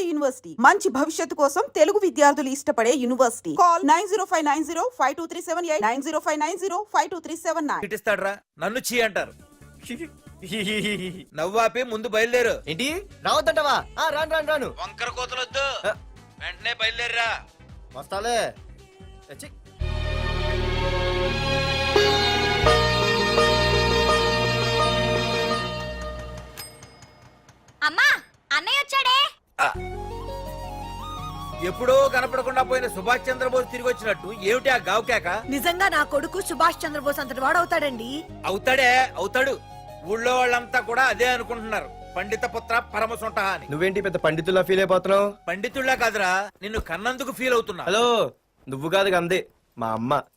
నాడు యూనివర్సిటీ. మంచి భవిష్యత్తు కోసం తెలుగు విద్యార్థులు ఇష్టపడే university. Call nine zero five nine zero five two three seven eight nine zero five nine zero five two three seven nine. ఇటిస్తాడ్రా నన్ను చీ అంటారు. నవ్వాపి ముందు బయలుదేరు. ఏంటి? రావద్దంటవా? ఆ, రాను రాను రాను. వంకర కోతలొద్దు. వెంటనే బయలుదేరరా. వస్తాలే. అమ్మా అన్నయ్య వచ్చాడే. ఎప్పుడో కనపడకుండా పోయిన సుభాష్ చంద్రబోస్ తిరిగి వచ్చినట్టు ఏమిటి ఆ గావుకేక నిజంగా నా కొడుకు సుభాష్ చంద్రబోస్ అంతటి వాడవుతాడండి అవుతాడే అవుతాడు. ఊళ్ళో వాళ్ళంతా కూడా అదే అనుకుంటున్నారు. పండిత పుత్ర పరమ సొంట అని నువ్వేంటి పెద్ద పండితుల్లా ఫీల్ అయిపోతున్నావు? పండితుళ్ళ కాదురా నిన్ను కన్నందుకు ఫీల్ అవుతున్నా. హలో నువ్వు కాదు అందే మా అమ్మ.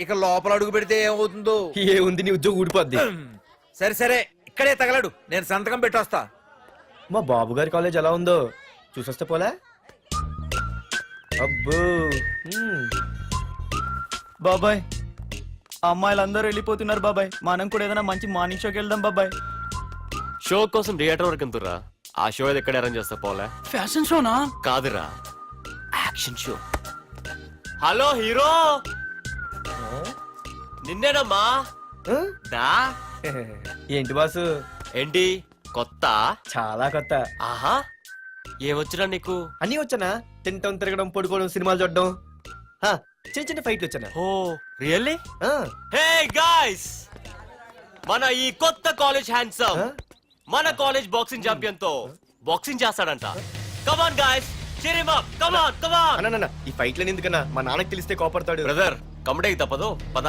ఇక లోపల అడుగు పెడితే ఏమవుతుందో? ఏ ఉంది నీ ఉద్యోగం ఊడిపోద్ది. సరే సరే. ఇక్కడే తగలడు. నేను సంతకం పెట్టొస్తా. మా బాబు గారి కాలేజ్ ఎలా ఉందో చూసొస్తే పోలే? అబ్బో. మ్మ్. బాబాయ్ అమ్మాయిలందరూ వెళ్ళిపోతున్నారు బాబాయ్. మనం కూడా ఏదైనా మంచి మార్నింగ్ షోకి వెళ్దాం బాబాయ్. షో కోసం థియేటర్ వరకు ఎంతురా ఆ షో ఏది ఎక్కడ అరేంజ్ చేస్తా పోలే. ఫ్యాషన్ షోనా కాదురా. యాక్షన్ షో హలో హీరో నిన్నేనమ్మా? దా. ఏంటి బాసు? ఏంటి? కొత్త? చాలా కొత్త. ఆహా. ఏమొచ్చినా నీకు? అన్నీ వచ్చానా? తింటం తిరగడం పడుకోవడం సినిమాలు చూడడం. చిన్న చిన్న ఫైట్లు వచ్చానా? Oh really? ఆ, హే గాయ్స్! మన ఈ కొత్త కాలేజ్ హ్యాండ్సమ్? మన కాలేజ్ బాక్సింగ్ ఛాంపియన్తో బాక్సింగ్ చేస్తాడంట. Come on guys up. Come on come on అన్న, అన్న, ఈ ఫైట్లని ఎందుకన్నా? మా నాన్నకి తెలిస్తే కోపడతాడు. బ్రదర్ కమడేకి తప్పదు. పద.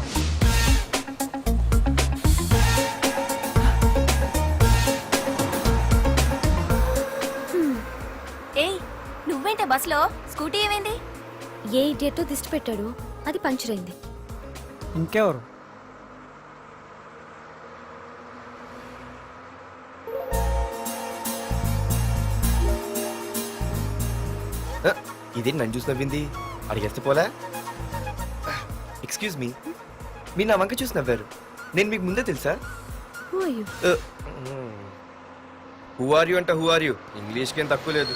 బస్సులో స్కూటీ ఏమైంది? ఏ ఇడియట్ దిష్టి పెట్టాడు? అది పంచర్ అయింది. ఇంకెవరు? ఇదేంటి నన్ను చూసి నవ్వింది? అడిగేస్తే పోలే. ఎక్స్క్యూజ్ మీ మీరు నా వంక చూసి నవ్వారు. నేను మీకు ముందే తెలుసా? హూ ఆర్ యూ అంటే హూ ఆర్ యూ ఇంగ్లీష్కి ఏం తక్కువ లేదు.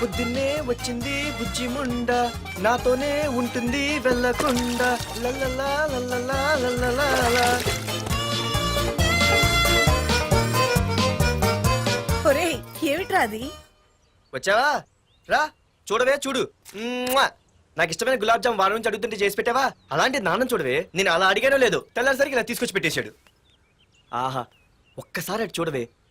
పొద్దున్నే వచ్చింది బుజ్జి ముండ నాతోనే ఉంటుంది వెళ్ళకుండా. లల్లలా లల్లలా లల్లలా. ఒరేయ్ ఏమిట్రా అది? వచ్చావా రా చూడవే చూడు. మ్మ్వా! నాకు ఇష్టమైన గులాబ్ జామ్ వారం నుంచి అడుగుతుంటే చేసి పెట్టావా? అలాంటి నాన్న చూడవే. నేను అలా అడిగానో లేదో తెల్లారిసరికి ఇలా తీసుకొచ్చి పెట్టేశాడు. ఆహా ఒక్కసారి అటు చూడవే.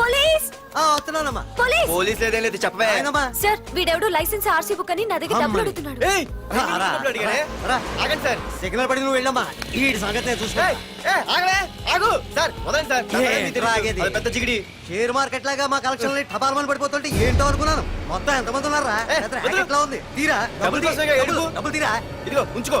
పోలీస్! ఆ, వస్తున్నానమ్మా. పోలీస్! పోలీస్ లేదేం లేదు చెప్పవే. ఆయనమ్మా. సార్ వీడెవడు లైసెన్స్ ఆర్సీ బుక్ అని నా దగ్గర డబ్బులు అడుగుతున్నాడు. ఏయ్, రా, నేను రా, డబ్బులు అడిగానే? రా. ఆగండి సార్. సిగ్నల్ పడి నువ్వు వెళ్ళమ్మా. ఈ సంగతి నేను చూసుకో ఏయ్, ఏయ్, ఆగవే ఆగు. సార్ వదండి సార్. నా ఏ, పని మీకు తెలీదు. రాగేది. అది పెద్ద జిగిడి. షేర్ మార్కెట్ లాగా మా కలెక్షన్ టపాల్మని పడిపోతుంటే ఏంటో అనుకున్నాను. మొత్తం ఎంతమంది ఉన్నారా ఏ, పెద్ద వదిలు. racket లా ఉంది? తీరా డబ్బులు తీ, కోసమేగా డబ్బులు, ఏడుపు. డబ్బులు తీరా? ఇదిగో ఉంచుకో.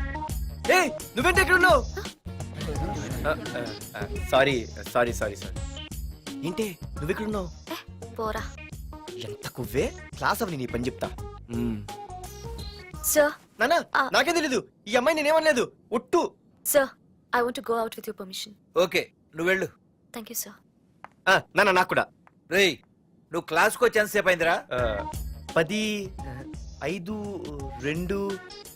ఏ నువ్వేంటి ఎక్కడ ఉన్నావు? Sorry sorry sorry sorry. ఏంటి నువ్వు ఇక్కడ ఉన్నావు? పోరా. ఎంత కువ్వే? క్లాస్ అవని నీ పని చెప్తా. సార్ నానా ఆ. నాకేం తెలీదు. ఈ అమ్మాయి నేనేమనలేదు ఒట్టు. Sir I want go out with your permission okay నువ్వు వెళ్ళు. థ్యాంక్ యూ సార్ ఆ, నానా నాకు కూడా. రేయ్ నువ్వు క్లాస్కి వచ్చి ఎంతసేపు అయిందిరా? ఆ, పది ఆ, ఐదు రెండు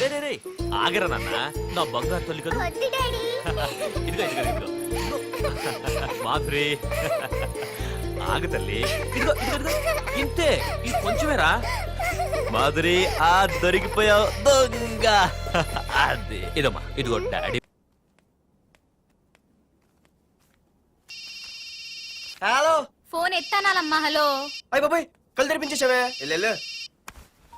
రే రే రే ఆగరా నాన్న. నా బంగారు తల్లి కదా? ఇదిగో ఇదిగో ఇదిగో. మాధురి ఆగు తల్లి. ఇదిగో ఇదిగో ఇదిగో. ఇంతే. ఇది కొంచెమేరా. మాధురి ఆ దొరికిపోయావు దొంగ. అదే. ఇదమ్మా ఇదిగో డాడీ. హలో. ఫోన్ ఎత్తానాలమ్మా హలో. అయ్య బాబాయ్ కళ్ళు తెరిపించేసావే వెళ్ళు.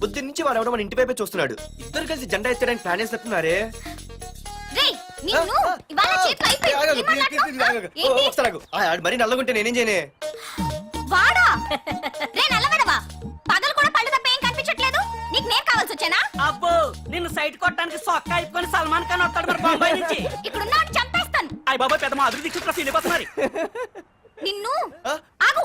బుద్ధి నుంచి వాడు ఎవడో మన ఇంటి వైపే చూస్తున్నాడు. ఇద్దరు కలిసి జెండా ఎత్తడానికి ప్లాన్? ఏంటి మరి నల్లగుంటే నేనేం చేయనే? వాడా? రే నల్లబడవా పగలు కూడా పళ్ళు తప్ప ఏం కనిపించట్లేదు? నీకు నేను కావాల్సి వచ్చానా? అబ్బో నిన్ను సైట్ కొట్టడానికి సొక్క అయిపోయి సల్మాన్ ఖాన్ వస్తాడు మరి బొంబాయి నుంచి. ఇక్కడ ఉన్నాడు చంపేస్తాను. అయ్య బాబా పెద్ద మా అభివృద్ధి చుట్టూ సిలబస్ మరి. నిన్ను ఆగు.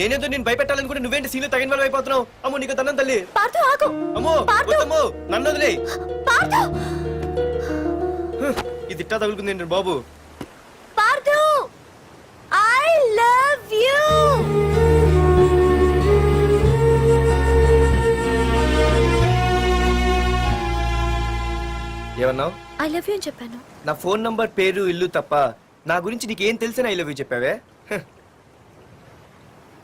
నేనేదో నేను భయపెట్టాలనుకుంటే నువ్వేంటి సీన్లు తగిన వాళ్ళు అయిపోతున్నావు? అమ్మో నీకు తన్నం తల్లి. ఆగు. అమ్మో వద్దమ్మో నన్ను వదిలే. ఇది ఇట్టా తగులుకుంది ఏంటి బాబు? ఐ లవ్ యూ ఏమన్నావు? ఐ లవ్ యూ అని చెప్పాను. నా ఫోన్ నంబర్ పేరు ఇల్లు తప్ప నా గురించి నీకేం తెలిసిన ఐ లవ్ యూ చెప్పావే?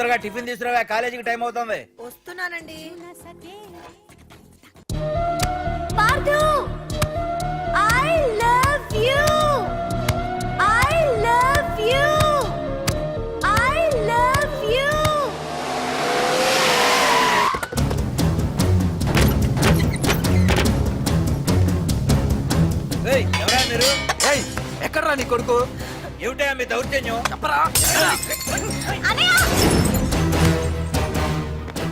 తొందరగా టిఫిన్ తీసుకురావా కాలేజీకి టైం అవుతుంది. వస్తున్నానండి. I love you I love you I love you రేయ్ ఎవరా మీరు? ఎక్కడ్రా నీ కొడుకు? ఏమిటా మీ దౌర్జన్యం? చెప్పరా?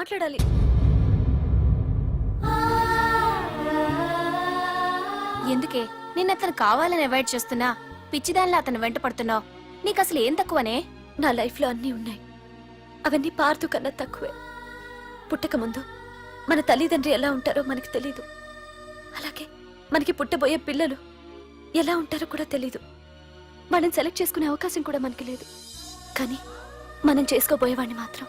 మాట్లాడాలి. ఎందుకే? నిన్న అతను కావాలని అవాయిడ్ చేస్తున్నా పిచ్చిదానిలా అతను వెంట పడుతున్నావు. నీకు అసలు ఏం తక్కువనే? నా లైఫ్లో అన్నీ ఉన్నాయి. అవన్నీ పార్దు కన్నా తక్కువే. పుట్టక ముందు మన తల్లిదండ్రి ఎలా ఉంటారో మనకి తెలీదు. అలాగే మనకి పుట్టబోయే పిల్లలు ఎలా ఉంటారో కూడా తెలీదు. మనం సెలెక్ట్ చేసుకునే అవకాశం కూడా మనకి లేదు. కానీ మనం చేసుకోబోయేవాడిని మాత్రం.